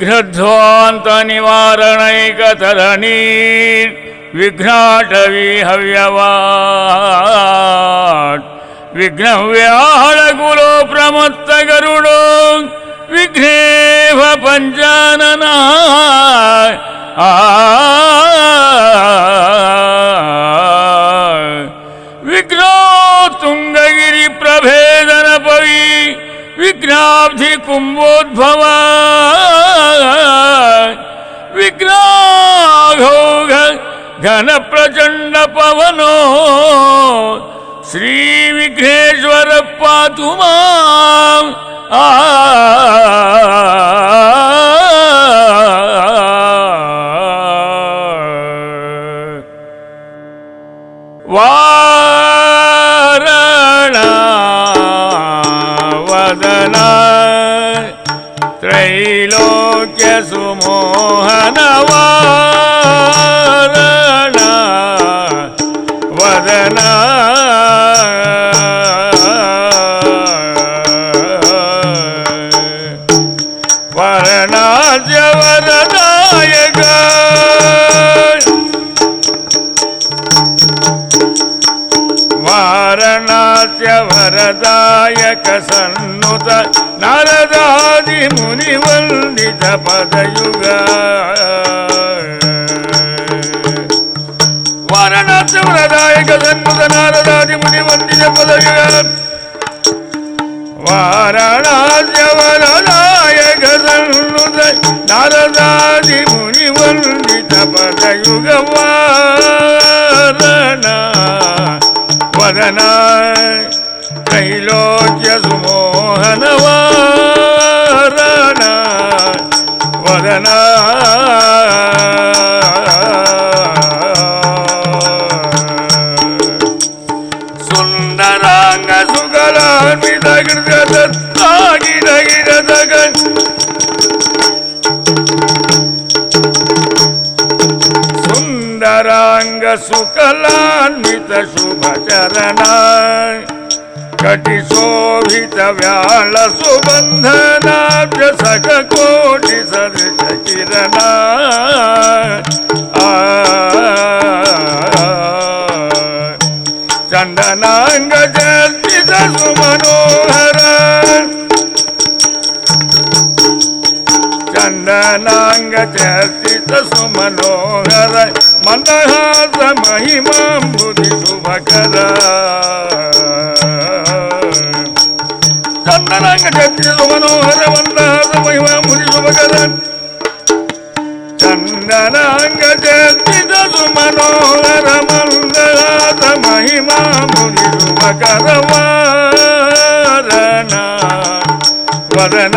विघ्नध्वान्तनिवारणैकतरणी विघ्नाटवी हव्यवाट् प्रमत्त प्रमत्तगरुडो विघ्ने पंचानना विघ्नो विघ्नाब्धि कुंभोद्भवा दिग्विघ्नाघो घनप्रचण्डपवनो श्रीविघ्नेश्वर पातु माम् आ वारणा वदना त्रैलोक्यसुमोह वदना वरणाद्य वरदायक वरदायक नारदादि मुनिवन्दित पदयु। வாரணாஜவநாயகனுதை நாரதாதி முனிவன். தபதயுகவா करांग सुकलान्वित शुभचरण कटिशोभित व्याल सुबंधनाब्ज सक कोटि सदृश किरण चंदनांग जस्थित सुमनोहर चंदनांग जस्थित सुमनोहर మందహాస మహిమాంబుది శుభకర చందనాంగ చంద్రుడు మనోహర మందహాస మహిమాంబుది శుభకర చందనాంగ చంద్రుడు మనోహర మందహాస మహిమాంబుది శుభకర వరణ వరణ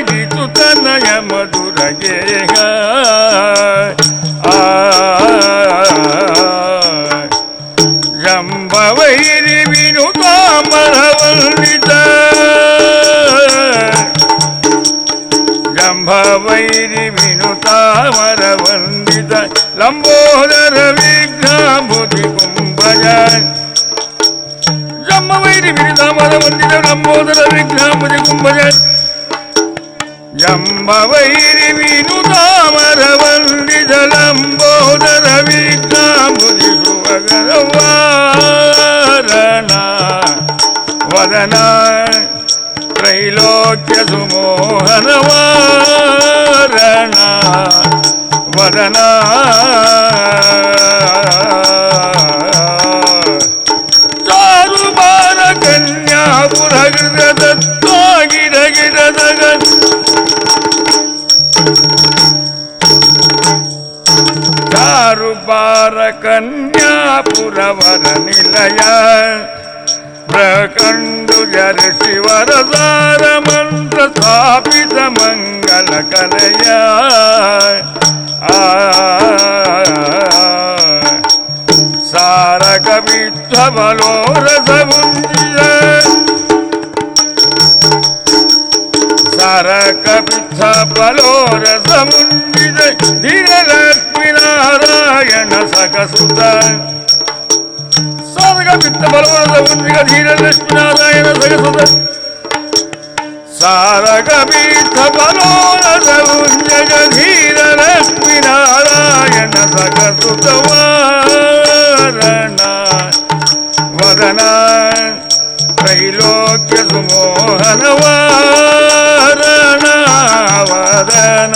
ತನಯ ಮಧುರ ಗೇಹ ಜಂಬವೈರಿ ವಿನುತಾಮರವಂದಿತ ಜಂಭವೈರಿ ವಿನುತಾಮರವಂದಿತ ಲಂಬೋದರ ವಿಘ್ನಾಂಬುಧಿ ಕುಂಭಜ ಜಮ್ಮವೈರಿ ವಿರಿದಾಮದ ವಂದಿತ ಲಂಬೋದರ ವಿಘ್ನಾಂಬುಧಿ ಕುಂಭಜ அம்பவைரி வினுதாமரவல்லி ஜலம்போதரவி காம்புதி சுவகரவாரணா வதனா త్రైలోక్య సుమోహనవారణ వదన చారుమార కన్యాపురగ ಚಾರುಪಾರ ಕನ್ಯಾಪುರವರ ನಿಲಯ ಪ್ರಕಂಡು ಜರಿಸಿವರ ಸಾರ ಮಂತ್ರ ಸ್ಥಾಪಿತ ಮಂಗಲ ಕಲೆಯ ಆ ಸಾರ ಕವಿತ್ವ ಬಲೋರಸ ಮುಂದಿಯ ಸಾರಕ నారాయణ సకసుత స్వామిగా పిత్త బలవరద ఉద్విక ధీర లక్ష్మి నారాయణ సకసుత సారగ పీత బలవరద ఉద్విక ధీర లక్ష్మి నారాయణ సకసుత వారణ. వదన త్రైలోక్య సుమోహన వారణ వదన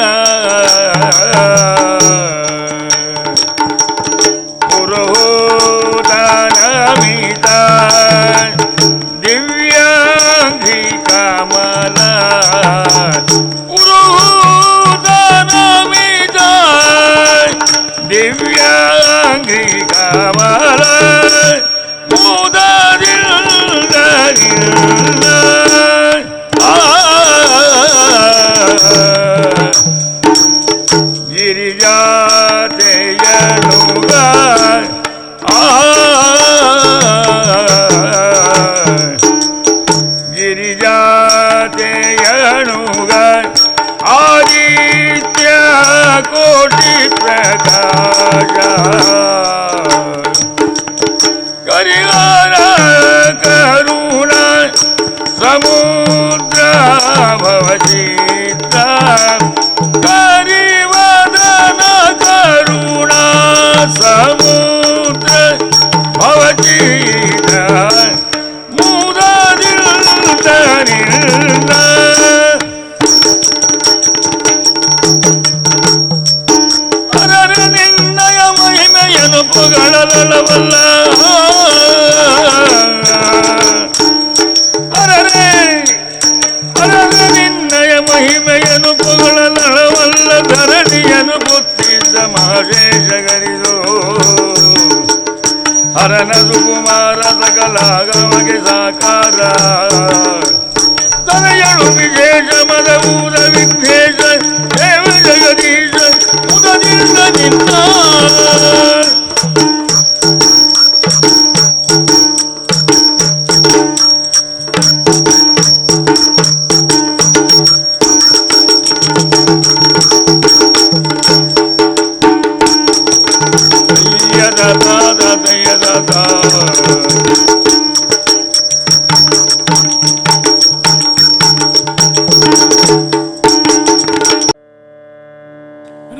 ಹರನ ಸುಕುಮಾರ ಸಕಲಾಗಮಗೆ ಸಾಕಾರ ತನಯಳು ವಿಶೇಷ ಮದೂರ ವಿಘ್ನೇಶ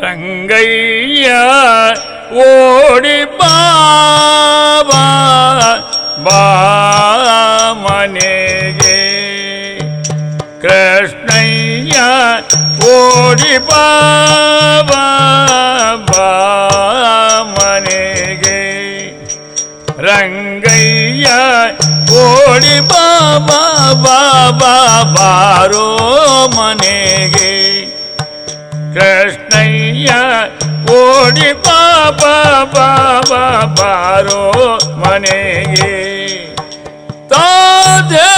ரங்கையா ஓடி பாபா பாமனேயே கிருஷ்ணையா ஓடி பாபா பாமனேயே ரங்கையா ಕೋಳಿ ಬಾಬಾ ಬಾಬಾ ಬಾರೋ ಮನೆಗೆ ಕೃಷ್ಣಯ್ಯ ಕೋಡಿ ಬಾಬಾ ಬಾಬಾ ಬಾರೋ ಮನೆಗೆ ತಾದೆ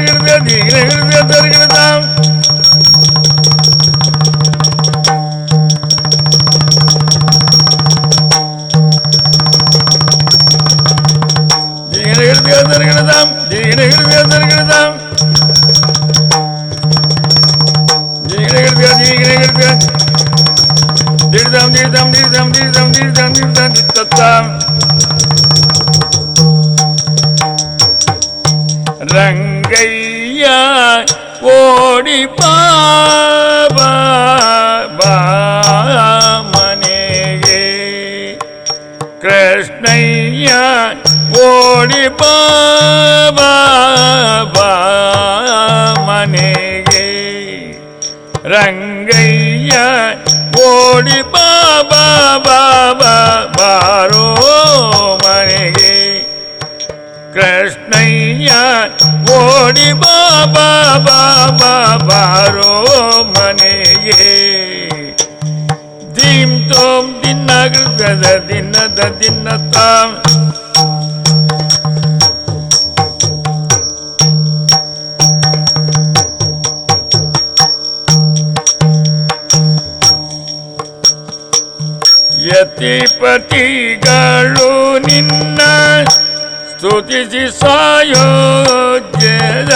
தருகிறது தீகிறது தருகிறதாம் தருகிறதாம் தீகிறது தருகிறதாம் தீர்த்தம் தீர்த்தம் ரங்க கையா ஓடி பாமனேயே. கிருஷ்ணையா ஓடி பாமனேயே. ரங்கையா ஓடி பாபா பாரோ ಓಡಿ ಬಾಬಾ ಬಾಬಾ ಬಾರೋ ಮನೆಗೆ ದೀಂ ತೋಂ ದಿನ್ನಗೃತದ ದಿನದ ದಿನ ತಾಂ ಯತಿಪತಿಗಳು ನಿನ್ನ ಸ್ತುತಿಸಿ ಸಾಯೋಜ್ಯದ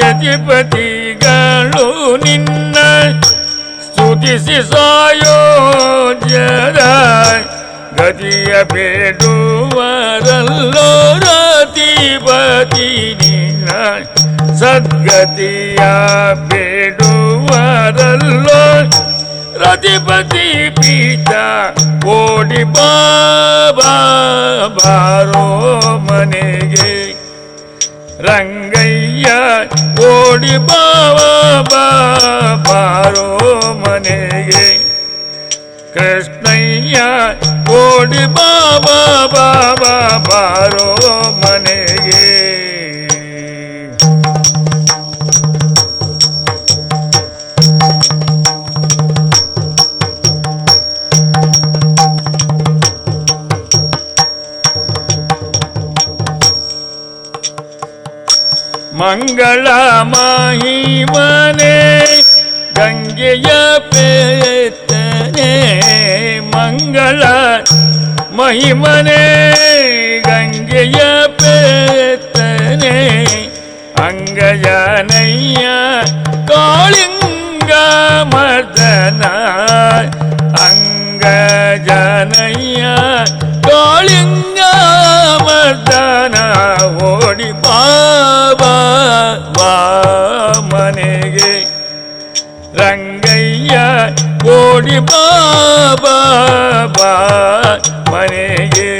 ಯತಿಪತಿಗಳು ನಿನ್ನ ಸ್ತುತಿಸಿ ಸಾಯೋಜ್ಯದ ಗತಿಯ ಬೇಡುವರಲ್ಲೋ ರತಿಪತಿ ನಿನ್ನ ಸದ್ಗತಿಯ ಬೇಡುವರಲ್ಲೋ ರತಿಪತಿ ಪೀಠ ಓಡಿ ಬಾಬಾ ಬಾರೋ ಮನೆಗೆ ರಂಗಯ್ಯ ಓಡಿ ಬಾಬಾ ಬಾರೋ ಮನೆಗೆ ಕೃಷ್ಣಯ್ಯ ಓಡಿ ಬಾಬಾ ಬಾಬಾ ಬಾರೋ ಮನೆಗೆ மங்களமாகிவனே கங்கைய பேத்தனே மங்கள மகிமனே கங்கைய பேத்தனே அங்கயனைய காளிங்க மர்தனாய் அங்கஜனைய காளிங்க மாட்டான ஓடி பாபாமனேகே ரங்கையா ஓடி பாபா மனேகே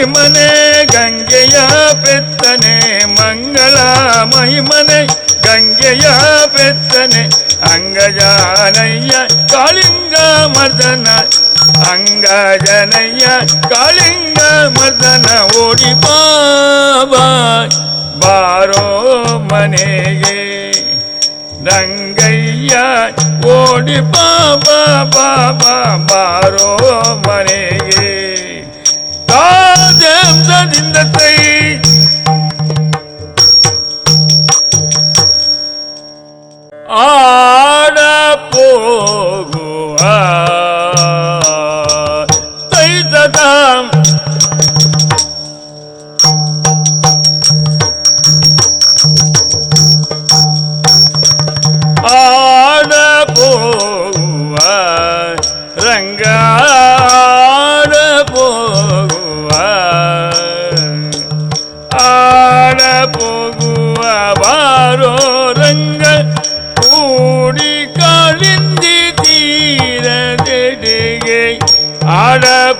ಮಹಿಮನೆ ಗಂಗೆಯ ಪೆತ್ತನೆ ಮಂಗಳ ಮಹಿಮನೆ ಗಂಗೆಯ ಪೆತ್ತನೆ ಅಂಗಜಾನಯ್ಯ ಕಾಳಿಂಗ ಮರ್ದನ ಅಂಗಜನಯ್ಯ ಕಾಳಿಂಗ ಮರ್ದನ ಓಡಿ ಬಾಬಾ ಬಾರೋ ಮನೆಗೆ ರಂಗಯ್ಯ ಓಡಿ ಬಾಬಾ ಬಾಬಾ ಬಾರೋ ಮನೆಗೆ ஜெயந்தத்தை ஆட போக ஓரோரங்கள் கூடி கழிந்து தீரதெடுகை. ஆட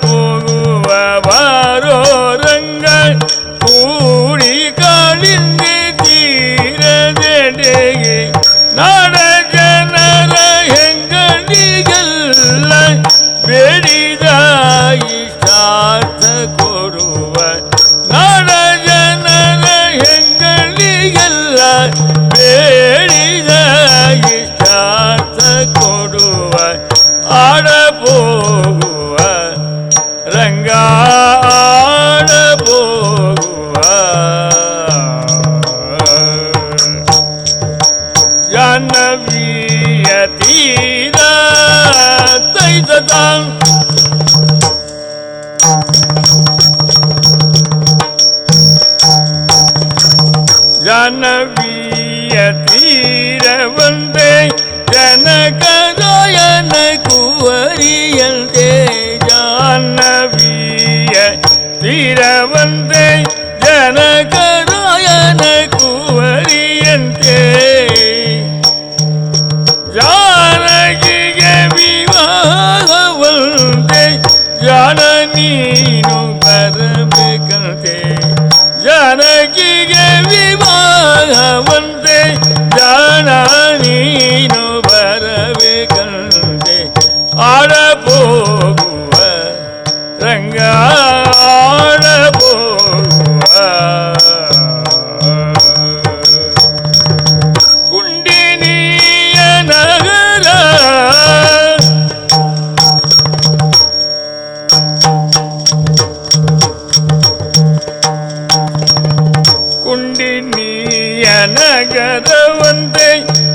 நகர வந்தே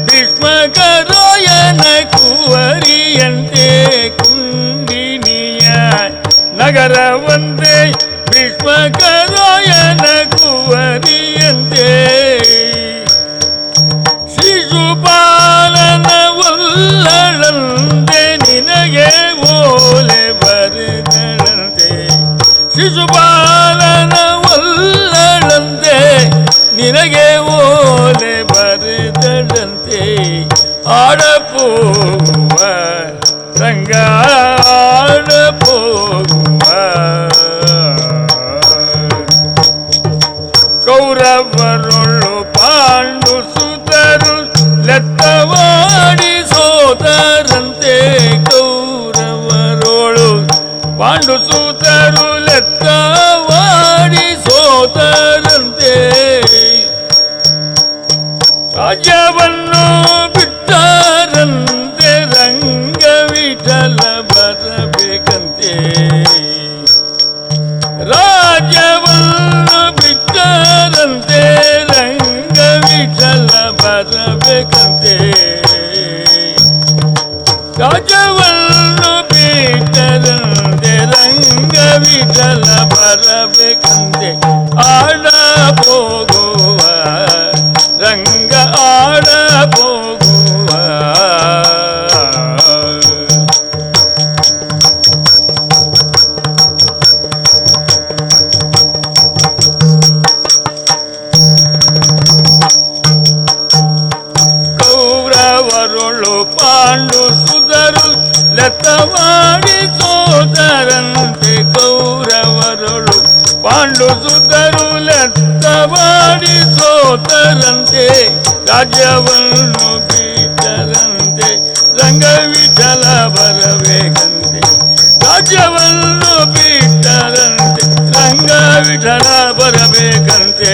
பீஷ்மகராயன குவரியந்தே குந்தினியாய் நகர வந்தே பீஷ்மகராயன குவரியந்தே. சிசுபாலன உள்ளளந்தே நினையே ஓலை வருதளந்தே சிசுபாலன ನಿನಗೆ ಓಲೆ ಬರೆದಂತೆ ಆಡಪೋಗುವ ರಂಗ ಆಡಪೋಗುವ ಕೌರವರುಳು ಪಾಂಡು ಸುತರು ಲೆತ್ತವಾಡಿ ಸೋದರಂತೆ ಕೌರವರುಳು ಪಾಂಡು ಸೂತರು ಲತವಾಡಿ ಸೋದರಂತೆ ಕೌರವರುಳು ಪಾಂಡು ಸುಧರು ಲತ್ತವಾಡಿ ಸೋದರಂತೆ ರಾಜ್ಯವನ್ನು ಬಿಟ್ಟರಂತೆ ರಂಗ ವಿಠಲ ಬರಬೇಕಂತೆ ರಾಜ್ಯವನ್ನು ಬಿಟ್ಟರಂತೆ ರಂಗ ವಿಠಲ ಬರಬೇಕಂತೆ